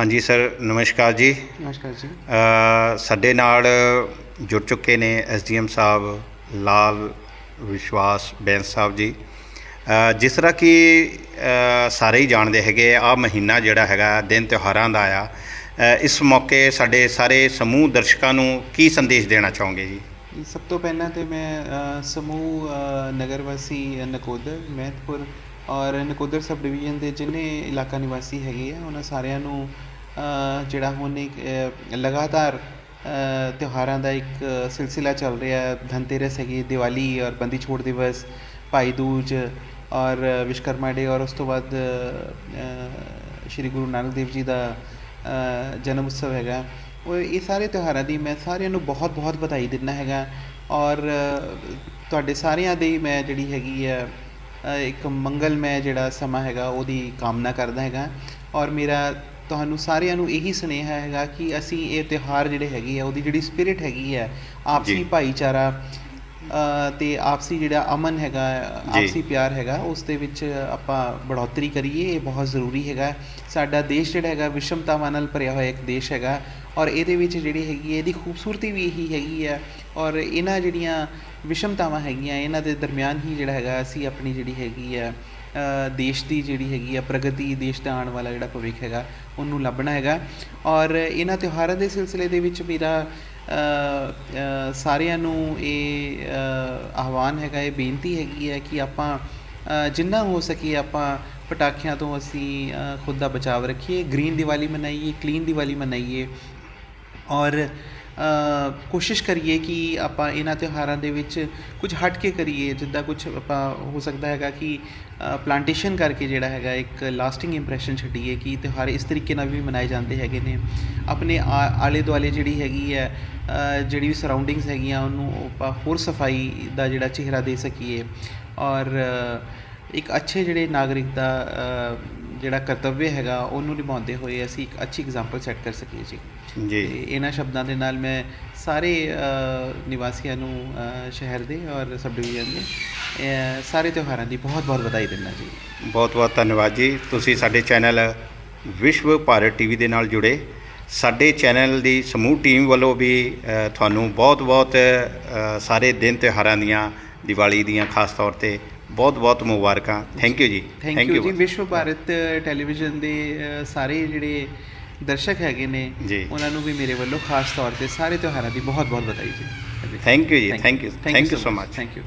ਹਾਂਜੀ ਸਰ ਨਮਸਕਾਰ ਜੀ। ਨਮਸਕਾਰ ਜੀ। ਅ, ਸਾਡੇ ਨਾਲ ਜੁੜ ਚੁੱਕੇ ਨੇ ਐਸਡੀਐਮ ਸਾਹਿਬ ਲਾਲ ਵਿਸ਼ਵਾਸ ਬੈਂਸ ਸਾਹਿਬ ਜੀ। ਅ, ਜਿਸ ਤਰ੍ਹਾਂ ਕਿ ਅ, ਸਾਰੇ ਹੀ ਜਾਣਦੇ ਹੈਗੇ ਆ ਮਹੀਨਾ ਜਿਹੜਾ ਹੈਗਾ ਦਿਨ ਤਿਉਹਾਰਾਂ ਦਾ ਆ। ਅ, ਇਸ ਮੌਕੇ ਸਾਡੇ ਸਾਰੇ ਸਮੂਹ ਦਰਸ਼ਕਾਂ ਨੂੰ ਕੀ ਸੰਦੇਸ਼ ਦੇਣਾ ਚਾਹੋਗੇ ਜੀ? ਸਭ ਤੋਂ ਪਹਿਲਾਂ ਤੇ ਮੈਂ ਅ, ਸਮੂਹ ਅ, ਨਗਰ ਵਾਸੀ ਅ, ਨਕੋਦਰ ਮਹਿਤਪੁਰ ਔਰ ਨਕੋਦਰ ਸਬ ਡਿਵੀਜ਼ਨ ਦੇ ਜਿੰਨੇ ਇਲਾਕਾ ਨਿਵਾਸੀ ਹੈਗੇ ਆ ਉਹਨਾਂ ਸਾਰਿਆਂ ਨੂੰ ਜਿਹੜਾ ਹੁਣ ਇੱਕ ਲਗਾਤਾਰ ਤਿਉਹਾਰਾਂ ਦਾ ਇੱਕ ਸਿਲਸਿਲਾ ਚੱਲ ਰਿਹਾ ਧਨਤੇਰਸ ਹੈਗੀ, ਦੀਵਾਲੀ ਔਰ ਬੰਦੀ ਛੋੜ ਦਿਵਸ, ਭਾਈ ਦੂਜ ਔਰ ਵਿਸ਼ਕਰਮਾ ਡੇ ਔਰ ਉਸ ਤੋਂ ਬਾਅਦ ਸ਼੍ਰੀ ਗੁਰੂ ਨਾਨਕ ਦੇਵ ਜੀ ਦਾ ਜਨਮ ਉਤਸਵ ਹੈਗਾ। ਉਹ ਇਹ ਸਾਰੇ ਤਿਉਹਾਰਾਂ ਦੀ ਮੈਂ ਸਾਰਿਆਂ ਨੂੰ ਬਹੁਤ ਬਹੁਤ ਵਧਾਈ ਦਿੰਦਾ ਹੈਗਾ। ਔਰ ਤੁਹਾਡੇ ਸਾਰਿਆਂ ਦੀ ਮੈਂ ਜਿਹੜੀ ਹੈਗੀ ਆ ਇੱਕ ਮੰਗਲਮੈ ਜਿਹੜਾ ਸਮਾਂ ਹੈਗਾ, ਉਹਦੀ ਕਾਮਨਾ ਕਰਦਾ ਹੈਗਾ। ਔਰ ਮੇਰਾ ਤੁਹਾਨੂੰ ਸਾਰਿਆਂ ਨੂੰ ਇਹੀ ਸੁਨੇਹਾ ਹੈਗਾ ਕਿ ਅਸੀਂ ਇਹ ਤਿਉਹਾਰ ਜਿਹੜੇ ਹੈਗੇ ਆ ਉਹਦੀ ਜਿਹੜੀ ਸਪਿਰਿਟ ਹੈਗੀ ਹੈ ਆਪਸੀ। ਭਾਈਚਾਰਾ ਤੇ ਆਪਸੀ ਜਿਹੜਾ ਅਮਨ ਹੈਗਾ। ਆਪਸੀ ਪਿਆਰ ਹੈਗਾ ਉਸ ਦੇ ਵਿੱਚ ਆਪਾਂ ਬੜੋਤਰੀ ਕਰੀਏ ਇਹ ਬਹੁਤ ਜ਼ਰੂਰੀ ਹੈਗਾ ਸਾਡਾ ਦੇਸ਼ ਜਿਹੜਾ ਹੈਗਾ ਵਿਸ਼ਮਤਾਵਾਂ ਨਾਲ ਭਰਿਆ ਹੋਇਆ ਇੱਕ ਦੇਸ਼ ਹੈਗਾ ਔਰ ਇਹਦੇ ਵਿੱਚ ਜਿਹੜੀ ਹੈਗੀ ਹੈ, ਇਹਦੀ ਖੂਬਸੂਰਤੀ ਵੀ ਇਹੀ ਹੈਗੀ ਹੈ ਔਰ ਇਹਨਾਂ ਜਿਹੜੀਆਂ ਵਿਸ਼ਮਤਾਵਾਂ ਹੈਗੀਆਂ, ਇਹਨਾਂ ਦੇ ਦਰਮਿਆਨ ਹੀ ਜਿਹੜਾ ਹੈਗਾ, ਅਸੀਂ ਆਪਣੀ ਜਿਹੜੀ ਹੈਗੀ ਆ ਦੇਸ਼ ਦੀ ਜਿਹੜੀ ਹੈਗੀ ਆ ਪ੍ਰਗਤੀ ਦੇਸ਼ ਦਾ ਆਉਣ ਵਾਲਾ ਜਿਹੜਾ ਭਵਿੱਖ ਹੈਗਾ, ਉਹਨੂੰ ਲੱਭਣਾ ਹੈਗਾ। ਔਰ ਇਹਨਾਂ ਤਿਉਹਾਰਾਂ ਦੇ ਸਿਲਸਿਲੇ ਦੇ ਵਿੱਚ ਮੇਰਾ ਸਾਰਿਆਂ ਨੂੰ ਇਹ ਆਹਵਾਨ ਹੈਗਾ, ਇਹ ਬੇਨਤੀ ਹੈਗੀ ਹੈ ਕਿ ਆਪਾਂ ਜਿੰਨਾ ਹੋ ਸਕੇ ਆਪਾਂ ਪਟਾਖਿਆਂ ਤੋਂ ਅਸੀਂ ਖੁਦ ਦਾ ਬਚਾਅ ਰੱਖੀਏ। ਗ੍ਰੀਨ ਦੀਵਾਲੀ ਮਨਾਈਏ, ਕਲੀਨ ਦੀਵਾਲੀ ਮਨਾਈਏ। ਔਰ ਕੋਸ਼ਿਸ਼ ਕਰੀਏ ਕਿ ਆਪਾਂ ਇਹਨਾਂ ਤਿਉਹਾਰਾਂ ਦੇ ਵਿੱਚ ਕੁਝ ਹਟ ਕੇ ਕਰੀਏ, ਜਿੱਦਾਂ ਕੁਝ ਆਪਾਂ ਹੋ ਸਕਦਾ ਹੈਗਾ ਕਿ ਪਲਾਂਟੇਸ਼ਨ ਕਰਕੇ ਜਿਹੜਾ ਹੈਗਾ ਇੱਕ ਲਾਸਟਿੰਗ ਇੰਪ੍ਰੈਸ਼ਨ ਛੱਡੀਏ ਕਿ ਤਿਉਹਾਰ ਇਸ ਤਰੀਕੇ ਨਾਲ ਵੀ ਮਨਾਏ ਜਾਂਦੇ ਹੈਗੇ ਨੇ। ਆਪਣੇ ਆ- ਆਲੇ ਦੁਆਲੇ ਜਿਹੜੀ ਹੈਗੀ ਹੈ ਜਿਹੜੀ ਵੀ ਸਰਾਊਂਡਿੰਗਸ ਹੈਗੀਆਂ, ਉਹਨੂੰ ਆਪਾਂ ਹੋਰ ਸਫ਼ਾਈ ਦਾ ਜਿਹੜਾ ਚਿਹਰਾ ਦੇ ਸਕੀਏ। ਔਰ ਇੱਕ ਅੱਛੇ ਜਿਹੜੇ ਨਾਗਰਿਕ ਦਾ ਜਿਹੜਾ ਕਰਤੱਵ ਹੈਗਾ ਉਹਨੂੰ ਨਿਭਾਉਂਦੇ ਹੋਏ ਅਸੀਂ ਇੱਕ ਅੱਛੀ ਐਗਜ਼ਾਮਪਲ ਸੈੱਟ ਕਰ ਸਕੀਏ ਜੀ। ਜੀ। ਇਹਨਾਂ ਸ਼ਬਦਾਂ ਦੇ ਨਾਲ ਮੈਂ ਸਾਰੇ ਨਿਵਾਸੀਆਂ ਨੂੰ ਸ਼ਹਿਰ ਦੇ ਔਰ ਸਬ ਡਿਵੀਜ਼ਨ ਦੇ ਸਾਰੇ ਤਿਉਹਾਰਾਂ ਦੀ ਬਹੁਤ ਬਹੁਤ ਵਧਾਈ ਦਿੰਦਾ ਜੀ। ਬਹੁਤ ਬਹੁਤ ਧੰਨਵਾਦ ਜੀ। ਤੁਸੀਂ ਸਾਡੇ ਚੈਨਲ ਵਿਸ਼ਵ ਭਾਰਤ ਟੀਵੀ ਦੇ ਨਾਲ ਜੁੜੇ। ਸਾਡੇ ਚੈਨਲ ਦੀ ਸਮੂਹ ਟੀਮ ਵੱਲੋਂ ਵੀ ਤੁਹਾਨੂੰ ਬਹੁਤ ਬਹੁਤ ਅ, ਸਾਰੇ ਦਿਨ ਤਿਉਹਾਰਾਂ ਦੀਆਂ ਦੀਵਾਲੀ ਦੀਆਂ ਖਾਸ ਤੌਰ ਤੇ ਬਹੁਤ ਬਹੁਤ ਮੁਬਾਰਕਾਂ। ਥੈਂਕ ਯੂ ਜੀ। ਥੈਂਕ ਯੂ ਜੀ। ਵਿਸ਼ਵ ਭਾਰਤ ਟੈਲੀਵਿਜ਼ਨ ਦੇ ਸਾਰੇ ਜਿਹੜੇ ਦਰਸ਼ਕ ਹੈਗੇ ਨੇ। ਉਹਨਾਂ ਨੂੰ ਵੀ ਮੇਰੇ ਵੱਲੋਂ ਖਾਸ ਤੌਰ ਤੇ ਸਾਰੇ ਤਿਉਹਾਰਾਂ ਦੀ ਬਹੁਤ ਬਹੁਤ ਵਧਾਈ ਜੀ। ਥੈਂਕ ਯੂ ਜੀ। Thank you thank you so much thank you